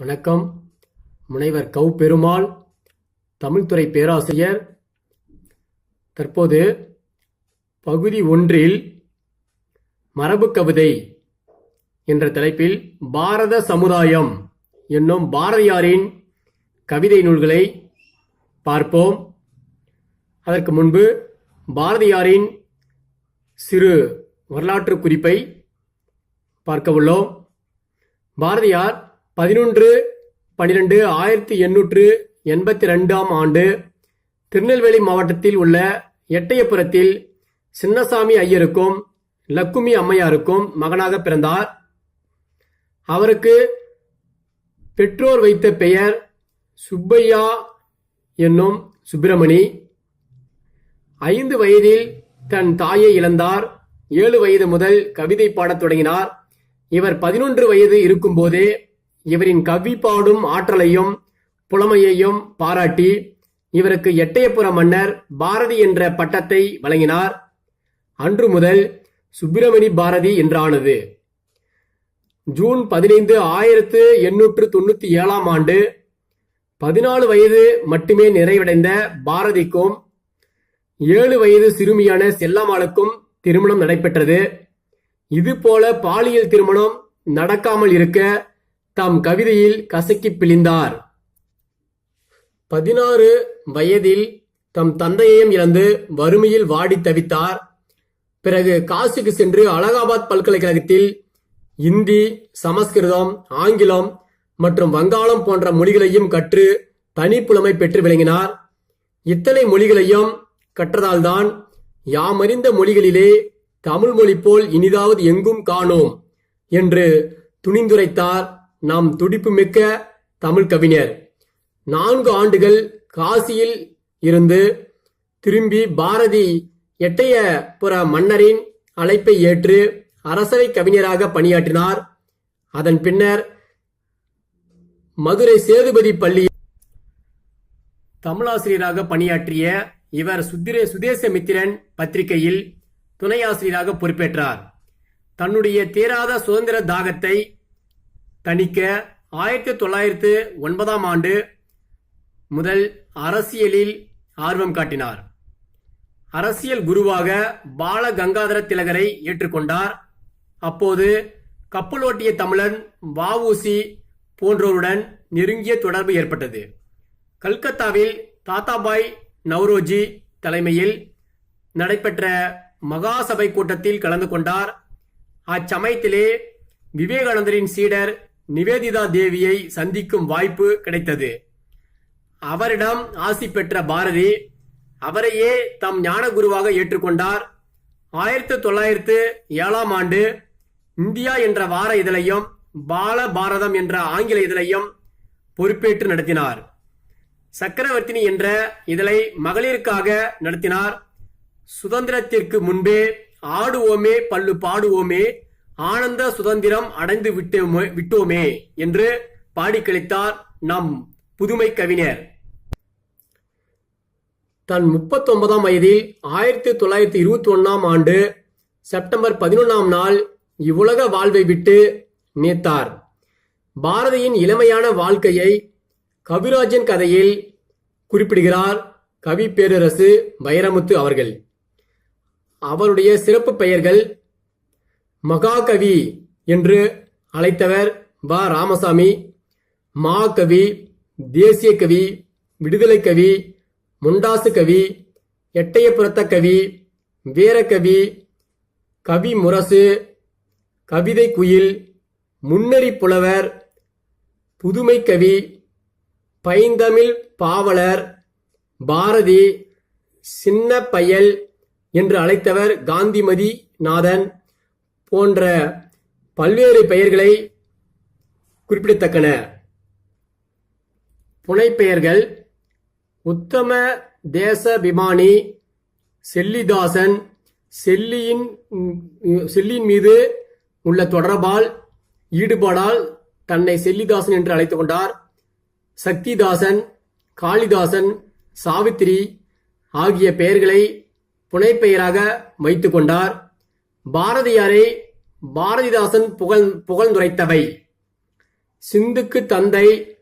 வணக்கம். முனைவர் கௌ பெருமாள் தமிழ்துறை பேராசிரியர். தற்போது பகுதி ஒன்றில் மரபுக் கவிதை என்ற தலைப்பில் பாரத சமுதாயம் என்னும் பாரதியாரின் கவிதை நூல்களை பார்ப்போம். அதற்கு முன்பு பாரதியாரின் சிறு வரலாற்று குறிப்பை பார்க்க உள்ளோம். பாரதியார் பதினொன்று பனிரெண்டு ஆயிரத்தி எண்ணூற்று எண்பத்தி ரெண்டாம் ஆண்டு திருநெல்வேலி மாவட்டத்தில் உள்ள எட்டயபுரத்தில் சின்னசாமி ஐயருக்கும் லக்குமி அம்மையாருக்கும் மகனாக பிறந்தார். அவருக்கு பெற்றோர் வைத்த பெயர் சுப்பையா என்னும் சுப்பிரமணி. ஐந்து வயதில் தன் தாயை இழந்தார். ஏழு வயது முதல் கவிதை பாடத் தொடங்கினார். இவர் பதினொன்று வயது இருக்கும்போதே இவரின் கவி பாடும் ஆற்றலையும் புலமையையும் பாராட்டி இவருக்கு எட்டயபுர மன்னர் பாரதி என்ற பட்டத்தை வழங்கினார். அன்று முதல் சுப்பிரமணி பாரதி என்றானது. ஜூன் பதினைந்து ஆயிரத்து எண்ணூற்று தொண்ணூத்தி ஏழாம் ஆண்டு பதினாலு வயது மட்டுமே நிறைவடைந்த பாரதிக்கும் ஏழு வயது சிறுமியான செல்லம்மாளுக்கும் திருமணம் நடைபெற்றது. இதுபோல பாலியல் திருமணம் நடக்காமல் இருக்க தாம் கவிதையில் கசக்கி பிழிந்தார். பதினாறு வயதில் தம் தந்தையையும் இழந்து வறுமையில் வாடி தவித்தார். பிறகு காசிக்கு சென்று அலகாபாத் பல்கலைக்கழகத்தில் இந்தி சமஸ்கிருதம் ஆங்கிலம் மற்றும் வங்காளம் போன்ற மொழிகளையும் கற்று தனிப்புலமை பெற்று விளங்கினார். இத்தனை மொழிகளையும் கற்றதால்தான் யாமறிந்த மொழிகளிலே தமிழ் மொழி போல் இனிதாவது எங்கும் காணோம் என்று துணிந்துரைத்தார் நம் துடிப்புமிக்க தமிழ் கவிஞர். நான்கு ஆண்டுகள் காசியில் இருந்து திரும்பி பாரதி எட்டயபுர மன்னரின் அழைப்பை ஏற்று அரசவை கவிஞராக பணியாற்றினார். அதன் பின்னர் மதுரை சேதுபதி பள்ளி தமிழாசிரியராக பணியாற்றிய இவர் சுத்திரே சுதேசமித்திரன் பத்திரிகையில் துணை ஆசிரியராக பொறுப்பேற்றார். தன்னுடைய தீராத சுதந்திர தாகத்தை தணிக்க ஆயிரத்தி தொள்ளாயிரத்து ஒன்பதாம் ஆண்டு முதல் அரசியலில் ஆர்வம் காட்டினார். அரசியல் குருவாக பால கங்காதர திலகரை ஏற்றுக்கொண்டார். அப்போது கப்பலோட்டிய தமிழன் வஉசி போன்றோருடன் நெருங்கிய தொடர்பு ஏற்பட்டது. கல்கத்தாவில் தாத்தாபாய் நவ்ரோஜி தலைமையில் நடைபெற்ற மகாசபை கூட்டத்தில் கலந்து கொண்டார். அச்சமயத்திலே விவேகானந்தரின் சீடர் நிவேதிதா தேவியை சந்திக்கும் வாய்ப்பு கிடைத்தது. அவரிடம் ஆசி பெற்ற பாரதி அவரையே தம் ஞான குருவாக ஏற்றுக்கொண்டார். ஆயிரத்தி தொள்ளாயிரத்து ஏழாம் ஆண்டு இந்தியா என்ற வார இதழையும் பால பாரதம் என்ற ஆங்கில இதழையும் பொறுப்பேற்று நடத்தினார். சக்கரவர்த்தினி என்ற இதழை மகளிருக்காக நடத்தினார். சுதந்திரத்திற்கு முன்பே ஆடுவோமே பல்லு பாடுவோமே ஆனந்த சுதந்திரம் அடைந்து விட்டோமே விட்டோமே என்று பாடிக்கழித்தார் நம் புதுமை கவிஞர். தன் முப்பத்தொன்பதாம் வயதில் ஆயிரத்தி தொள்ளாயிரத்தி இருபத்தி ஒன்னாம் ஆண்டு செப்டம்பர் பதினொன்றாம் நாள் இவ்வுலக வாழ்வை விட்டு நேத்தார் பாரதியின் இளமையான வாழ்க்கையை கவிராஜன் கதையில் குறிப்பிடுகிறார் கவி பேரரசு வைரமுத்து அவர்கள். அவருடைய சிறப்பு பெயர்கள் மகாகவி என்று அழைத்தவர் வ. ராமசாமி. மாகவி தேசிய கவி விடுதலை கவி முண்டாசு கவி எட்டயபுரத்த கவி வீரகவி கவி முரசு கவிதை குயில் முன்னறி புலவர் புதுமை கவி பைந்தமிழ் பாவலர் பாரதி சின்ன பயல் என்று அழைத்தவர் காந்திமதி நாதன். போன்ற பல்வேறு பெயர்களை குறிப்பிடத்தக்கன. புனைப்பெயர்கள் உத்தம தேசபிமானி செல்லிதாசன் செல்லியின் செல்லியின் மீது உள்ள தொடர்பால் ஈடுபாடால் தன்னை செல்லிதாசன் என்று அழைத்துக் கொண்டார். சக்திதாசன் காளிதாசன் சாவித்திரி ஆகிய பெயர்களை புனைப்பெயராக வைத்துக் கொண்டார். பாரதியாரை பாரதிதாசன் புகழ் புகழ்ந்துரைத்தவை. சிந்துக்கு தந்தை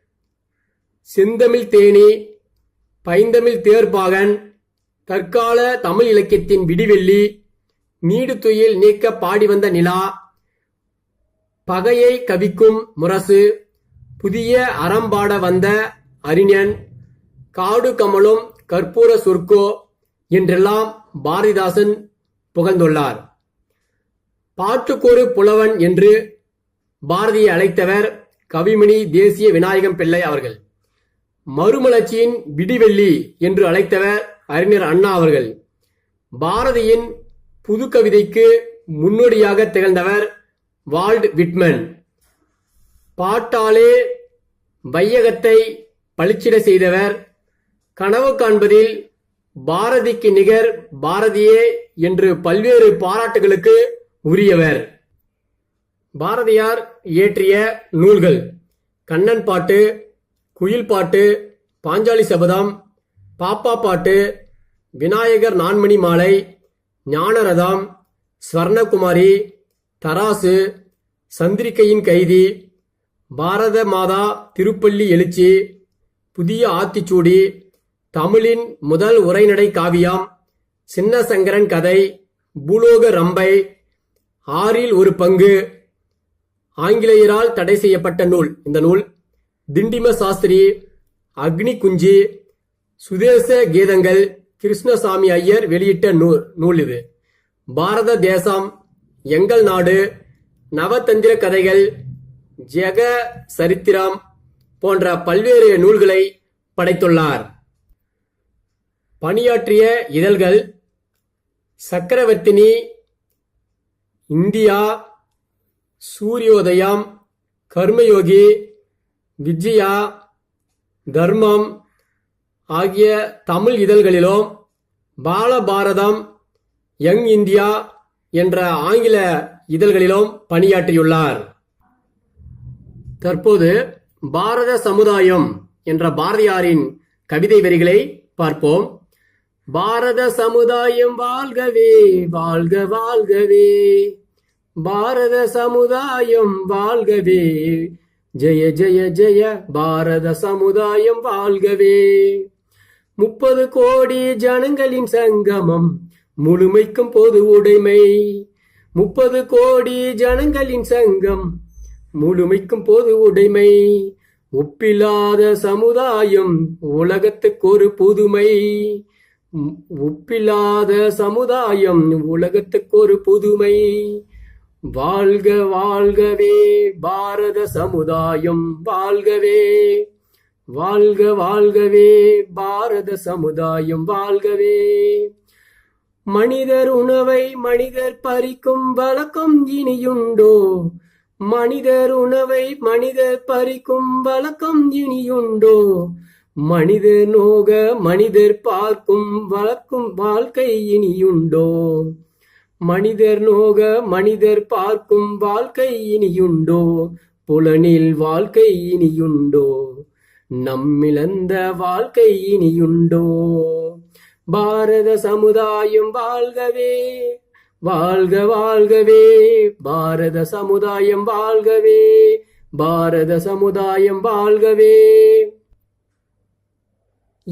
செந்தமிழ் தேனி பைந்தமிழ் தேர்பாகன் தற்கால தமிழ் இலக்கியத்தின் விடிவெள்ளி நீடுத்துயில் நீக்க பாடி வந்த நிலா பகையை கவிக்கும் முரசு புதிய அறம்பாட வந்த அறிஞன் காடு கமலும் கற்பூர சொர்க்கோ என்றெல்லாம் பாரதிதாசன் புகழ்ந்துள்ளார். பாட்டுக்கொரு புலவன் என்று பாரதியை அழைத்தவர் கவிமணி தேசிய விநாயகம் பிள்ளை அவர்கள். மறுமலர்ச்சியின் விடிவெள்ளி என்று அழைத்தவர் அறிஞர் அண்ணா அவர்கள். பாரதியின் புது கவிதைக்கு முன்னோடியாக திகழ்ந்தவர் வால்ட் விட்மன். பாட்டாலே வையகத்தை பளிச்சிட செய்தவர் கனவு காண்பதில் பாரதிக்கு நிகர் பாரதியே என்று பல்வேறு பாராட்டுகளுக்கு உரியவர். பாரதியார் இயற்றிய நூல்கள். கண்ணன் பாட்டு குயில் பாட்டு பாஞ்சாலி சபதம் பாப்பா பாட்டு விநாயகர் நான்மணி மாலை ஞானரதம் ஸ்வர்ணகுமாரி தராசு சந்திரிகையின் கைதி பாரத மாதா திருப்பள்ளி எழுச்சி புதிய ஆத்திச்சூடி தமிழின் முதல் உரைநடை காவியம் சின்னசங்கரன் கதை பூலோக ரம்பை ஆறில் ஒரு பங்கு. ஆங்கிலேயரால் தடை செய்யப்பட்ட நூல். இந்த நூல் திண்டிம சாஸ்திரி அக்னி குஞ்சி சுதேச கீதங்கள் கிருஷ்ணசாமி ஐயர் வெளியிட்ட நூல் நூல் இது. பாரத தேசம் எங்கள் நாடு நவதந்திர கதைகள் ஜெக சரித்திரம் போன்ற பல்வேறு நூல்களை படைத்துள்ளார். பணியாற்றிய இதழ்கள் சக்கரவர்த்தினி இந்தியா சூரியோதயம் கர்மயோகி விஜயா தர்மம் ஆகிய தமிழ் இதழ்களிலும் பாலபாரதம் யங் இந்தியா என்ற ஆங்கில இதழ்களிலும் பணியாற்றியுள்ளார். தற்போது பாரத சமுதாயம் என்ற பாரதியாரின் கவிதை வரிகளை பார்ப்போம். பாரத சமுதாயம் வாழ்கவே வாழ்க வாழ்கவே. பாரத சமுதாயம் வாழ்கவே. ஜெய ஜெய ஜெய பாரத சமுதாயம் வாழ்கவே. முப்பது கோடி ஜனங்களின் சங்கமம் முழுமைக்கும் பொது உடைமை. முப்பது கோடி ஜனங்களின் சங்கம் முழுமைக்கும் பொது உடைமை. ஒப்பில்லாத சமுதாயம் உலகத்துக்கு ஒரு புதுமை. ஒப்பில்லாத சமுதாயம் உலகத்துக்கு ஒரு புதுமை. வாழ்க வாழ்கவே பாரத சமுதாயம் வாழ்கவே. வாழ்க வாழ்கவே பாரத சமுதாயம் வாழ்கவே. மனிதர் உணவை மனிதர் பறிக்கும் வழக்கம் இனியுண்டோ? மனிதர் உணவை மனிதர் பறிக்கும் வழக்கம் இனியுண்டோ? மனிதர் நோக மனிதர் பார்க்கும் வளர்க்கும் வாழ்க்கை இனியுண்டோ? மனிதர் நோக மனிதர் பார்க்கும் வாழ்க்கை இனியுண்டோ? புலனில் வாழ்க்கை இனியுண்டோ? நம்மிழந்த வாழ்க்கை இனியுண்டோ? பாரத சமுதாயம் வாழ்கவே வாழ்க வாழ்கவே பாரத சமுதாயம் வாழ்கவே பாரத சமுதாயம் வாழ்கவே.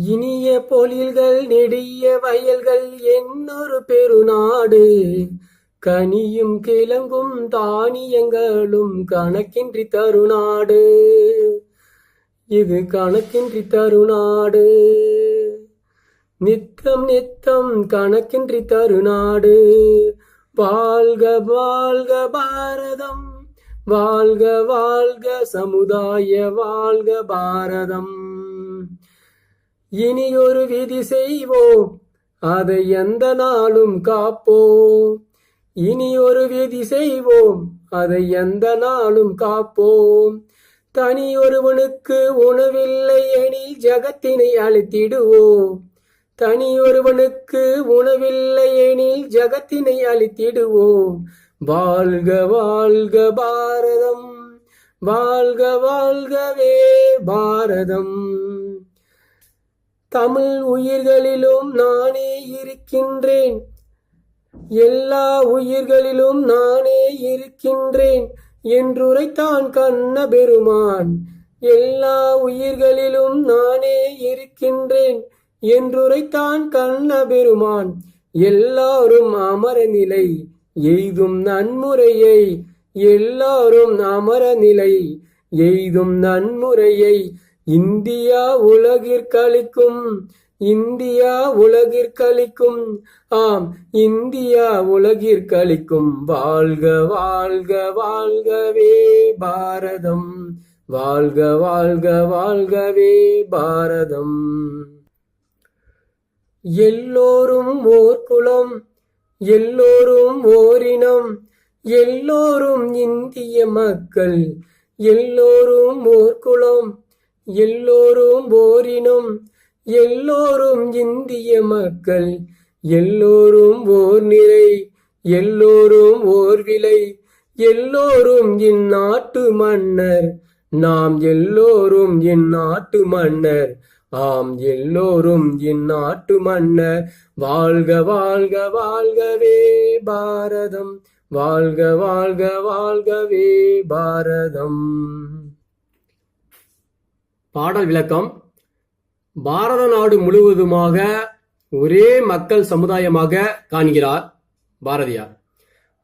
இனிய பொழில்கள் நெடிய வயல்கள் என்னொரு பெருநாடு. கனியும் கிழங்கும் தானியங்களும் கணக்கின்றி தருநாடு. இது கணக்கின்றி தருநாடு. நித்தம் நித்தம் கணக்கின்றி தருநாடு. வாழ்க வாழ்க பாரதம். வாழ்க வாழ்க சமுதாய வாழ்க பாரதம். இனி ஒரு விதி செய்வோம். அதை எந்த நாளும் காப்போம். இனி ஒரு விதி செய்வோம். அதை எந்த நாளும் காப்போம். தனி ஒருவனுக்கு உணவில்லை எனில் ஜகத்தினை அழித்திடுவோம். தனி ஒருவனுக்கு உணவில்லை எனில் ஜகத்தினை அழித்திடுவோம். வாழ்க வாழ்க பாரதம். வாழ்க வாழ்கவே பாரதம். தமிழ் உயிர்களிலும் நானே இருக்கின்றேன். எல்லா உயிர்களிலும் நானே இருக்கின்றேன் என்றுரைத்தான் கண்ண பெருமான் எல்லா உயிர்களிலும் நானே இருக்கின்றேன் என்றுரைத்தான் கண்ண பெருமான் எல்லாரும் அமர நிலை எய்தும் நன்முறையை. எல்லாரும் அமர நிலை எய்தும் நன்முறையை. இந்தியா உலகிற்களிக்கும் இந்தியா உலகிற்களிக்கும் ஆம் இந்தியா உலகிற்களிக்கும் வாழ்க வாழ்க வாழ்கவே பாரதம். வாழ்க வாழ்க வாழ்கவே பாரதம். எல்லோரும் ஓர் குலம் எல்லோரும் ஓரினம் எல்லோரும் இந்திய மக்கள் எல்லோரும் ஓர் குலம். எல்லோரும் போரினும் எல்லோரும் இந்திய மக்கள். எல்லோரும் ஓர் நிறை எல்லோரும் ஓர் விலை. எல்லோரும் இந்நாட்டு மன்னர். நாம் எல்லோரும் இந்நாட்டு மன்னர். ஆம் எல்லோரும் இந்நாட்டு மன்னர். வாழ்க வாழ்க வாழ்கவே பாரதம். வாழ்க வாழ்க வாழ்கவே பாரதம். பாடல் விளக்கம். பாரத நாடு முழுவதுமாக ஒரே மக்கள் சமுதாயமாக காண்கிறார் பாரதியார்.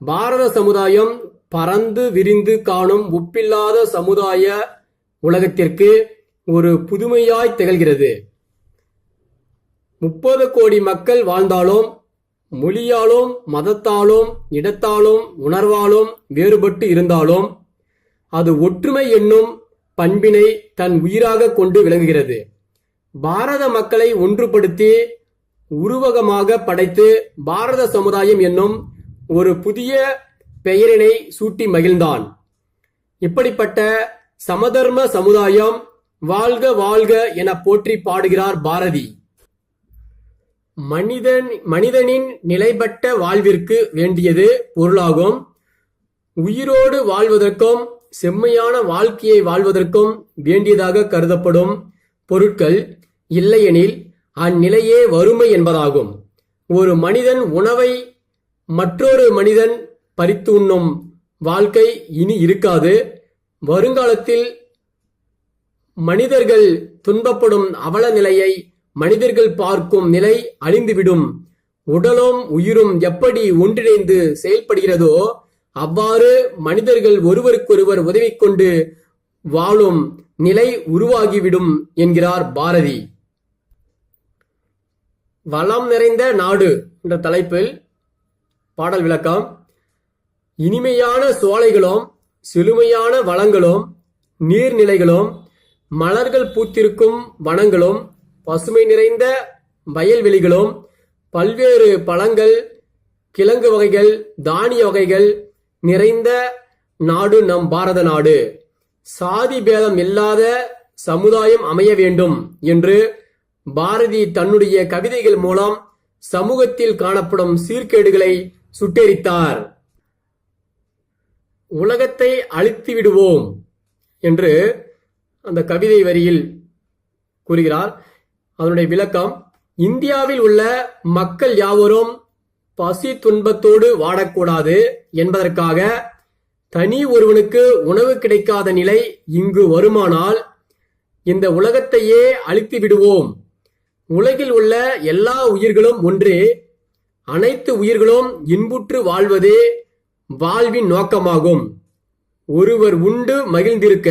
பாரத சமுதாயம் பறந்து விரிந்து காணும் ஒப்பில்லாத சமுதாய உலகத்திற்கு ஒரு புதுமையாய் திகழ்கிறது. முப்பது கோடி மக்கள் வாழ்ந்தாலும் மொழியாலும் மதத்தாலும் இடத்தாலும் உணர்வாலும் வேறுபட்டு இருந்தாலும் அது ஒற்றுமை என்னும் பண்பினை தன் உயிராக கொண்டு விளங்குகிறது. பாரத மக்களை ஒன்றுபடுத்தி உருவகமாக படைத்து பாரத சமுதாயம் என்னும் ஒரு புதிய பெயரினை சூட்டி மகிழ்ந்தான். இப்படிப்பட்ட சமதர்ம சமுதாயம் வாழ்க வாழ்க என போற்றி பாடுகிறார் பாரதி. மனிதன் மனிதனின் நிலைப்பட்ட வாழ்விற்கு வேண்டியது பொருளாகும். உயிரோடு வாழ்வதற்கும் செம்மையான வாழ்க்கையை வாழ்வதற்கும் வேண்டியதாக கருதப்படும் பொருட்கள் இல்லையெனில் அந்நிலையே வறுமை என்பதாகும். ஒரு மனிதன் உணவை மற்றொரு மனிதன் பறித்து உண்ணும் வாழ்க்கை இனி இருக்காது. வருங்காலத்தில் மனிதர்கள் துன்பப்படும் அவல நிலையை மனிதர்கள் பார்க்கும் நிலை அழிந்துவிடும். உடலும் உயிரும் எப்படி ஒன்றிணைந்து செயல்படுகிறதோ அவ்வாறு மனிதர்கள் ஒருவருக்கொருவர் உதவி கொண்டு வாழும் நிலை உருவாகிவிடும் என்கிறார் பாரதி. வளம் நிறைந்த நாடு என்ற தலைப்பில் பாடல் விளக்கம். இனிமையான சோலைகளும் செழுமையான வளங்களும் நீர்நிலைகளும் மலர்கள் பூத்திருக்கும் வனங்களும் பசுமை நிறைந்த வயல்வெளிகளும் பல்வேறு பழங்கள் கிழங்கு வகைகள் தானிய வகைகள் நிறைந்த நாடு நம் பாரத நாடு. சாதி பேதம் இல்லாத சமுதாயம் அமைய வேண்டும் என்று பாரதி தன்னுடைய கவிதைகள் மூலம் சமூகத்தில் காணப்படும் சீர்கேடுகளை சுட்டெரித்தார். உலகத்தை அழித்து விடுவோம் என்று அந்த கவிதை வரியில் கூறுகிறார். அதனுடைய விளக்கம் இந்தியாவில் உள்ள மக்கள் யாவரும் பசி துன்பத்தோடு வாடக்கூடாது என்பதற்காக தனி ஒருவனுக்கு உணவு கிடைக்காத நிலை இங்கு வருமானால் இந்த உலகத்தையே அழித்து விடுவோம். உலகில் உள்ள எல்லா உயிர்களும் ஒன்றே அனைத்து உயிர்களும் இன்புற்று வாழ்வதே வாழ்வின் நோக்கமாகும். ஒருவர் உண்டு மகிழ்ந்திருக்க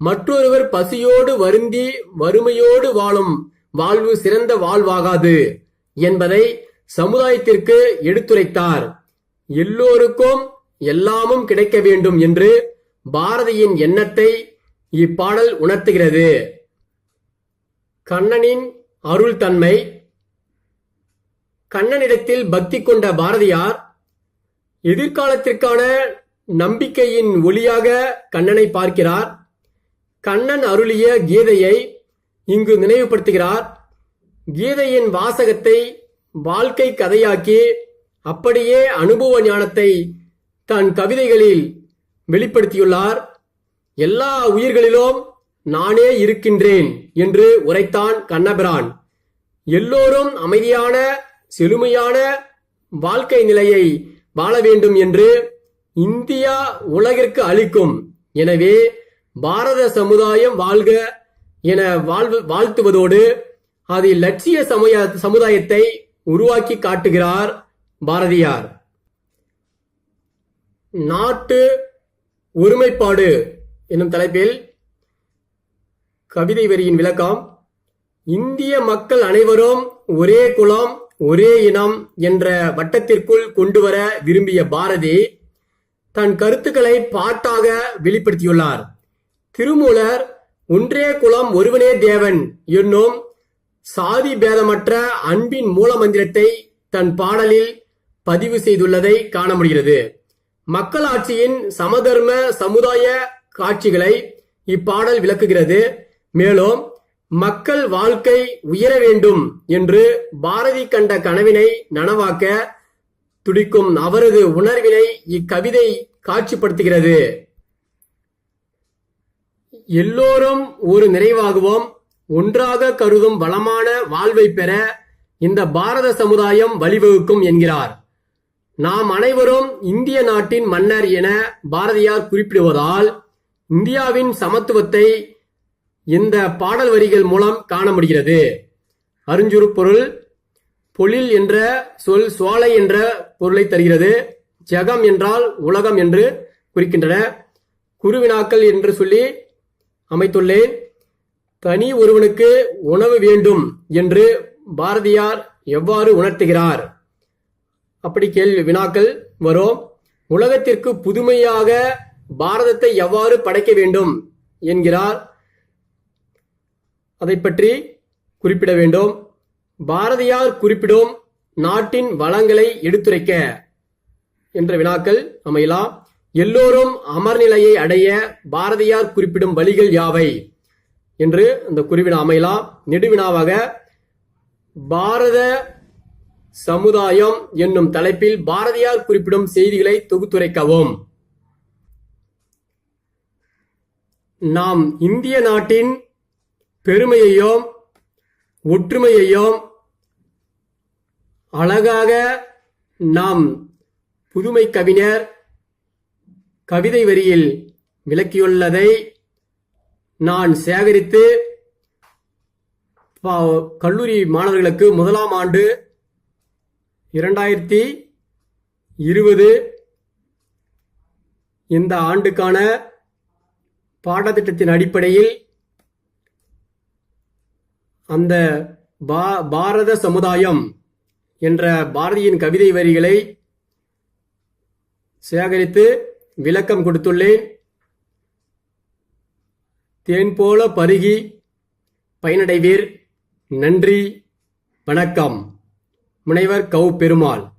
மற்றொருவர் பசியோடு வருந்தி வறுமையோடு வாழும் வாழ்வு சிறந்த வாழ்வாகாது என்பதை சமுதாயத்திற்கு எடுத்துரைத்தார். எல்லோருக்கும் எல்லாமும் கிடைக்க வேண்டும் என்று பாரதியின் எண்ணத்தை இப்பாடல் உணர்த்துகிறது. கண்ணனின் அருள் தன்மை கண்ணனிடத்தில் பக்தி கொண்ட பாரதியார் எதிர்காலத்திற்கான நம்பிக்கையின் ஒளியாக கண்ணனை பார்க்கிறார். கண்ணன் அருளிய கீதையை இங்கு நினைவுபடுத்துகிறார். கீதையின் வாசகத்தை வாழ்க்கை கதையாக்கி அப்படியே அனுபவ ஞானத்தை தன் கவிதைகளில் வெளிப்படுத்தியுள்ளார். எல்லா உயிர்களிலும் நானே இருக்கின்றேன் என்று உரைத்தான் கண்ணபிரான். எல்லோரும் அமைதியான செழுமையான வாழ்க்கை நிலையை வாழ வேண்டும் என்று இந்தியா உலகிற்கு அளிக்கும். எனவே பாரத சமுதாயம் வாழ்க என வாழ்வு வாழ்த்துவதோடு அது லட்சிய சமய சமுதாயத்தை உருவாக்கி காட்டுகிறார் பாரதியார். நாட்டு ஒருமைப்பாடு என்னும் தலைப்பில் கவிதை வரியின் விளக்கம் இந்திய மக்கள் அனைவரும் ஒரே குலம் ஒரே இனம் என்ற வட்டத்திற்குள் கொண்டுவர விரும்பிய பாரதி தன் கருத்துக்களை பாட்டாக வெளிப்படுத்தியுள்ளார். திருமூலர் ஒன்றே குலம் ஒருவனே தேவன் என்னும் சாதி பேதமற்ற அன்பின் மூலமந்திரத்தை தன் பாடலில் பதிவு செய்துள்ளதை காண முடிகிறது. மக்களாட்சியின் சமதர்ம சமுதாய காட்சிகளை இப்பாடல் விளக்குகிறது. மேலும் மக்கள் வாழ்க்கை உயர வேண்டும் என்று பாரதி கண்ட கனவினை நனவாக்க துடிக்கும் அவரது உணர்வினை இக்கவிதை காட்சிப்படுத்துகிறது. எல்லோரும் ஒரு நிறைவாகுவோம். ஒன்றாக கருதும் வளமான வாழ்வை பெற இந்த பாரத சமுதாயம் வழிவகுக்கும் என்கிறார். நாம் அனைவரும் இந்திய நாட்டின் மன்னர் என பாரதியார் குறிப்பிடுவதால் இந்தியாவின் சமத்துவத்தை இந்த பாடல் வரிகள் மூலம் காண முடிகிறது. அருஞ்சுறுப்பொருள் பொழில் என்ற சொல் சோலை என்ற பொருளை தருகிறது. ஜெகம் என்றால் உலகம் என்று குறிக்கின்றன. குருவினாக்கள் என்று சொல்லி அமைத்துள்ளேன். தனி ஒருவனுக்கு உணவு வேண்டும் என்று பாரதியார் எவ்வாறு உணர்த்துகிறார்? அப்படி கேள்வி வினாக்கள் வரும். உலகத்திற்கு புதுமையாக பாரதத்தை எவ்வாறு படைக்க வேண்டும் என்கிறார். அதை பற்றி குறிப்பிட வேண்டும். பாரதியார் குறிப்பிடும் நாட்டின் வளங்களை எடுத்துரைக்க என்ற வினாக்கள் அமையலாம். எல்லோரும் அமர்நிலையை அடைய பாரதியார் குறிப்பிடும் வழிகள் யாவை? என்று அந்த குறிவினா அமையலாம் நெடுவினாவாக பாரத சமுதாயம் என்னும் தலைப்பில் பாரதியார் குறிப்பிடும் செய்திகளை தொகுத்துரைக்கவும். நாம் இந்திய நாட்டின் பெருமையையும் ஒற்றுமையையும் அழகாக நாம் புதுமை கவிஞர் கவிதை வரியில் விளக்கியுள்ளதை நான் சேகரித்து கல்லூரி மாணவர்களுக்கு முதலாம் ஆண்டு இரண்டாயிரத்தி இருபது இந்த ஆண்டுக்கான பாடத்திட்டத்தின் அடிப்படையில் அந்த பா- பாரத சமுதாயம் என்ற பாரதியின் கவிதை வரிகளை சேகரித்து விளக்கம் கொடுத்துள்ளேன். தேன் போல பருகி பயனடைவீர். நன்றி வணக்கம். முனைவர் கவு பெருமாள்.